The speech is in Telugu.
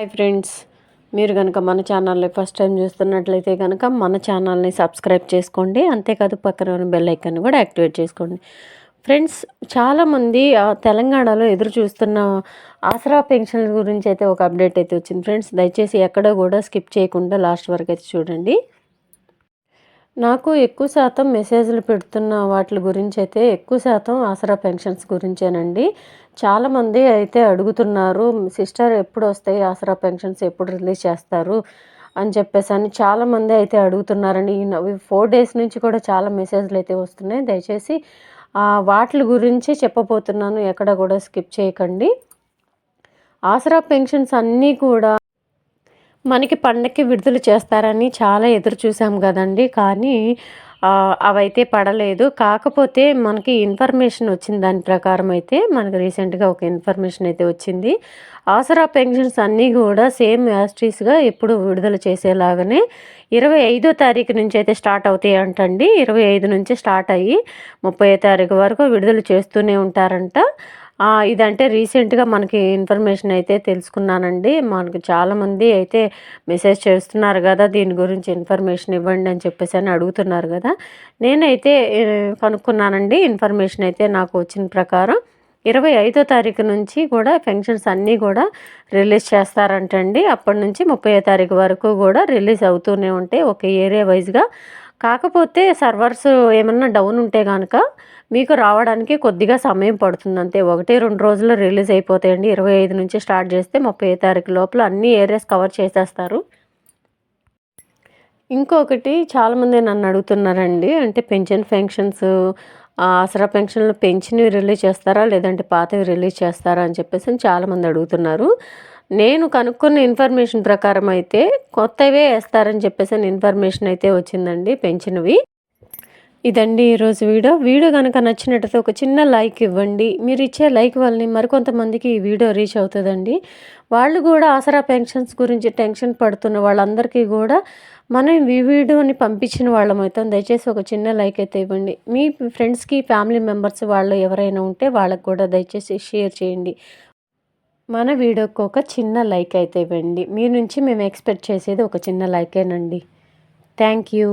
హాయ్ ఫ్రెండ్స్ మీరు కనుక మన ఛానల్ని ఫస్ట్ టైం చూస్తున్నట్లయితే కనుక మన ఛానల్ని సబ్స్క్రైబ్ చేసుకోండి. అంతేకాదు పక్కన ఉన్న బెల్ ఐకాన్ కూడా యాక్టివేట్ చేసుకోండి. ఫ్రెండ్స్ చాలామంది ఆ, తెలంగాణలో ఎదురు చూస్తున్న ఆసరా పెన్షన్ల గురించి అయితే ఒక అప్డేట్ అయితే వచ్చింది. ఫ్రెండ్స్ దయచేసి ఎక్కడ కూడా స్కిప్ చేయకుండా లాస్ట్ వరకు అయితే చూడండి. నాకు ఎక్కువ శాతం మెసేజ్లు పెడుతున్న వాటి గురించి అయితే ఎక్కువ శాతం ఆసరా పెన్షన్స్ గురించేనండి. చాలామంది అయితే అడుగుతున్నారు సిస్టర్ ఎప్పుడు వస్తాయి ఆసరా పెన్షన్స్? ఎప్పుడు రిలీజ్ చేస్తారు? అని చెప్పేసి అని చాలామంది అయితే అడుగుతున్నారండి. ఈ ఫోర్ డేస్ నుంచి కూడా చాలా మెసేజ్లు అయితే వస్తున్నాయి. దయచేసి వాటి గురించి చెప్పబోతున్నాను. ఎక్కడ కూడా స్కిప్ చేయకండి. ఆసరా పెన్షన్స్ అన్నీ కూడా మనకి పండక్కి విడుదల చేస్తారని చాలా ఎదురు చూసాం కదండి. కానీ అవైతే పడలేదు. కాకపోతే మనకి ఇన్ఫర్మేషన్ వచ్చింది దాని ప్రకారం అయితే మనకి రీసెంట్గా ఒక ఇన్ఫర్మేషన్ అయితే వచ్చింది. ఆసరా పెన్షన్స్ అన్నీ కూడా సేమ్ యాస్ట్రీస్గా ఎప్పుడు విడుదల చేసేలాగానే ఇరవై ఐదో తారీఖు నుంచి అయితే స్టార్ట్ అవుతాయి అంటండి. ఇరవై ఐదు నుంచి స్టార్ట్ అయ్యి ముప్పై తారీఖు వరకు విడుదల చేస్తూనే ఉంటారంట. ఇదంటే రీసెంట్గా మనకి ఇన్ఫర్మేషన్ అయితే తెలుసుకున్నానండి. మనకు చాలామంది అయితే మెసేజ్ చేస్తున్నారు కదా దీని గురించి ఇన్ఫర్మేషన్ ఇవ్వండి అని చెప్పేసి అని అడుగుతున్నారు కదా. నేనైతే కనుక్కున్నానండి. ఇన్ఫర్మేషన్ అయితే నాకు వచ్చిన ప్రకారం ఇరవై ఐదో తారీఖు నుంచి కూడా పెన్షన్స్ అన్నీ కూడా రిలీజ్ చేస్తారంటండి. అప్పటి నుంచి ముప్పై తారీఖు వరకు కూడా రిలీజ్ అవుతూనే ఉంటాయి ఒక ఏరియా వైజ్గా కాకపోతే సర్వర్స్ ఏమన్నా డౌన్ ఉంటే కనుక మీకు రావడానికి కొద్దిగా సమయం పడుతుంది. అంతే ఒకటి రెండు రోజుల్లో రిలీజ్ అయిపోతాయండి. ఇరవై ఐదు నుంచి స్టార్ట్ చేస్తే ముప్పై తారీఖు లోపల అన్ని ఏరియాస్ కవర్ చేసేస్తారు. ఇంకొకటి చాలామంది నన్ను అడుగుతున్నారండి. అంటే పెన్షన్ ఫెన్షన్స్ ఆసరా పెన్షన్లు పెంచినవి రిలీజ్ చేస్తారా? లేదంటే పాతవి రిలీజ్ చేస్తారా? అని చెప్పేసి చాలామంది అడుగుతున్నారు. నేను కనుక్కున్న ఇన్ఫర్మేషన్ ప్రకారం అయితే కొత్తవే వేస్తారని చెప్పేసి ఇన్ఫర్మేషన్ అయితే వచ్చిందండి పెంచినవి. ఇదండి ఈరోజు వీడియో. వీడియో కనుక నచ్చినట్టయితే ఒక చిన్న లైక్ ఇవ్వండి. మీరు ఇచ్చే లైక్ వల్ల మరికొంతమందికి ఈ వీడియో రీచ్ అవుతుందండి. వాళ్ళు కూడా ఆసరా పెన్షన్స్ గురించి టెన్షన్ పడుతున్న వాళ్ళందరికీ కూడా మనం ఈ వీడియోని పంపించిన వాళ్ళం అవుతాం దయచేసి ఒక చిన్న లైక్ అయితే ఇవ్వండి. మీ ఫ్రెండ్స్కి ఫ్యామిలీ మెంబర్స్ వాళ్ళు ఎవరైనా ఉంటే వాళ్ళకు కూడా దయచేసి షేర్ చేయండి. మన వీడియోకి ఒక చిన్న లైక్ అయితే ఇవ్వండి. మీ నుంచి మేము ఎక్స్పెక్ట్ చేసేది ఒక చిన్న లైకేనండి. Thank you.